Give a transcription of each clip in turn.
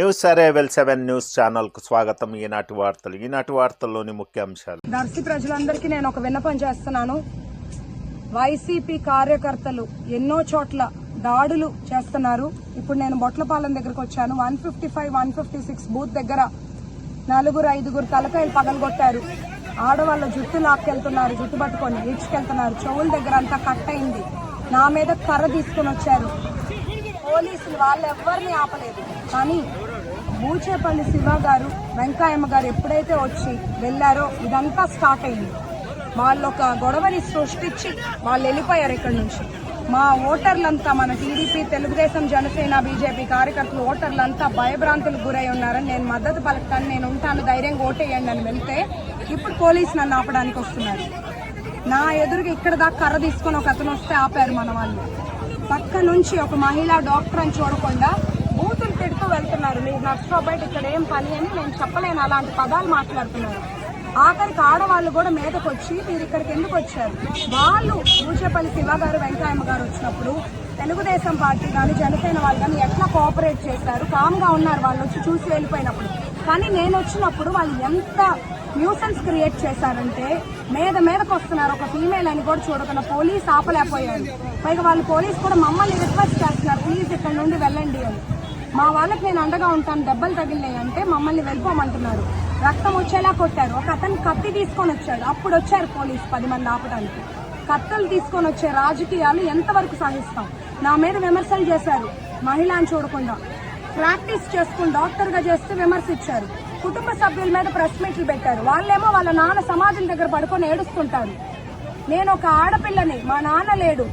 News అరేవెల్ seven news ఛానల్కు స్వాగతం. ఈనాటి వార్తలు ఈనాటి వార్తల్లోని ముఖ్యాంశాలు దర్శి ప్రజలందరికీ నేను ఒక విన్నపం చేస్తున్నాను. వైసీపీ కార్యకర్తలు ఎన్నో చోట్ల దాడులు చేస్తున్నారు. ఇప్పుడు నేను బొట్లపాలెం దగ్గరకు వచ్చాను. One fifty five one fifty six booth దగ్గర నలుగురు ఐదుగురు తలకాయలు పగలగొట్టారు. ఆడవాళ్ళ జుట్టు లాక్కెళ్తున్నారు జుట్టు పట్టుకొని ఈడ్చుకెళ్తున్నారు చెవుల దగ్గర అంతా కట్ అయింది. నా మీద కర్ర తీసుకుని వచ్చారు. పోలీసులు వాళ్ళెవ్వరిని ఆపలేదు. కానీ బూచేపల్లి శివ గారు వెంకాయమ్మ గారు ఎప్పుడైతే వచ్చి వెళ్ళారో ఇదంతా స్టార్ట్ అయింది. వాళ్ళు ఒక గొడవని సృష్టించి వాళ్ళు వెళ్ళిపోయారు ఇక్కడ నుంచి. మా ఓటర్లంతా మన టీడీపీ తెలుగుదేశం జనసేన బీజేపీ కార్యకర్తలు ఓటర్లంతా భయభ్రాంతులకు గురై ఉన్నారని నేను మద్దతు పలకటాను నేను ఉంటాను. ధైర్యంగా ఓటేయండి అని వెళ్తే ఇప్పుడు పోలీసు నన్ను ఆపడానికి వస్తున్నారు. నా ఎదురుగా ఇక్కడ దాకా కర్ర తీసుకొని ఒక అతను వస్తే ఆపారు మన వాళ్ళు. పక్క నుంచి ఒక మహిళా డాక్టర్ అని చూడకుండా బూతులు పెడుతూ వెళ్తున్నారు. మీరు నర్సు బయట ఇక్కడ ఏం పని అని నేను చెప్పలేను. అలాంటి పదాలు మాట్లాడుతున్నారు. ఆఖరికి ఆడవాళ్ళు కూడా మీదకు వచ్చి మీరు ఇక్కడికి ఎందుకు వచ్చారు? వాళ్ళు పూచేపల్లి శివ గారు వెంకయ్యమ్మ గారు వచ్చినప్పుడు తెలుగుదేశం పార్టీ కానీ జనసేన వాళ్ళు కానీ ఎట్లా కోఆపరేట్ చేశారు? కామ్గా ఉన్నారు. వాళ్ళు వచ్చి చూసి వెళ్ళిపోయినప్పుడు. కానీ నేను వచ్చినప్పుడు వాళ్ళు ఎంత న్యూసెన్స్ క్రియేట్ చేశారంటే మీద మీదకు వస్తున్నారు. ఒక ఫీమేల్ అని కూడా చూడకుండా పోలీస్ ఆపలేకపోయారు. పైగా వాళ్ళు పోలీస్ కూడా మమ్మల్ని రిక్వెస్ట్ చేస్తున్నారు. ప్లీజ్ ఇక్కడ నుండి వెళ్ళండి అని. మా వాళ్ళకి నేను అండగా ఉంటాను. దెబ్బలు తగిలినాయి అంటే మమ్మల్ని వెళ్ళిపోమంటున్నారు. రక్తం వచ్చేలా కొట్టారు. ఒక అతను కత్తి తీసుకొని వచ్చాడు. అప్పుడు వచ్చారు పోలీస్ పది మంది ఆపడానికి కత్తులు తీసుకొని వచ్చే రాజకీయాలు ఎంతవరకు సహిస్తాం? నా మీద విమర్శలు చేశారు. మహిళ అని చూడకుండా. ప్రాక్టీస్ చేసుకుని డాక్టర్గా చేస్తే చేస్తే విమర్శించారు. కుటుంబ సభ్యుల మీద ప్రెస్ మీట్లు పెట్టారు. వాళ్ళేమో వాళ్ళ నాన్న సమాధుల దగ్గర పడుకొని ఏడుస్తుంటారు. నేను ఒక ఆడపిల్లని మా నాన్న లేడు.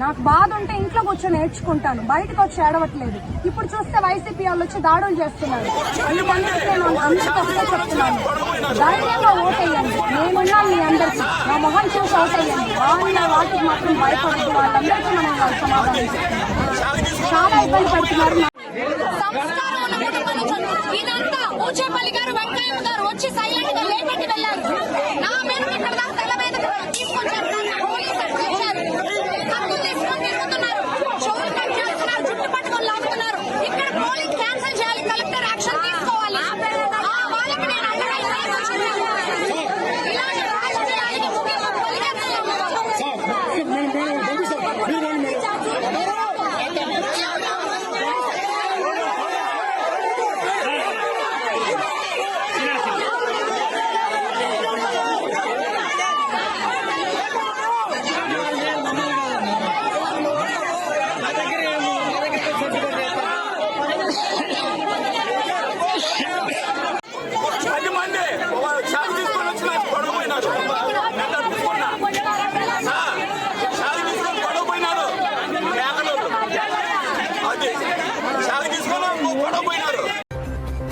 నాకు బాధ ఉంటే ఇంట్లో కూర్చొని నేర్చుకుంటాను బయటకు వచ్చి ఏడవట్లేదు. ఇప్పుడు చూస్తే వైసీపీ వాళ్ళు వచ్చి దాడులు చేస్తున్నారు. చెప్తున్నాను. ధైర్యంగా ఓటేయండి. నేనున్నాను మీ అందరికీ. నా మొహం చూసి ఓటేయండి. వాళ్ళ వాటికి మాత్రం భయపడద్దు. వాళ్ళందరికీ మనం సమాధానం చెప్తున్నాం. చాలా ఇబ్బంది పడుతున్నారు. That interaction.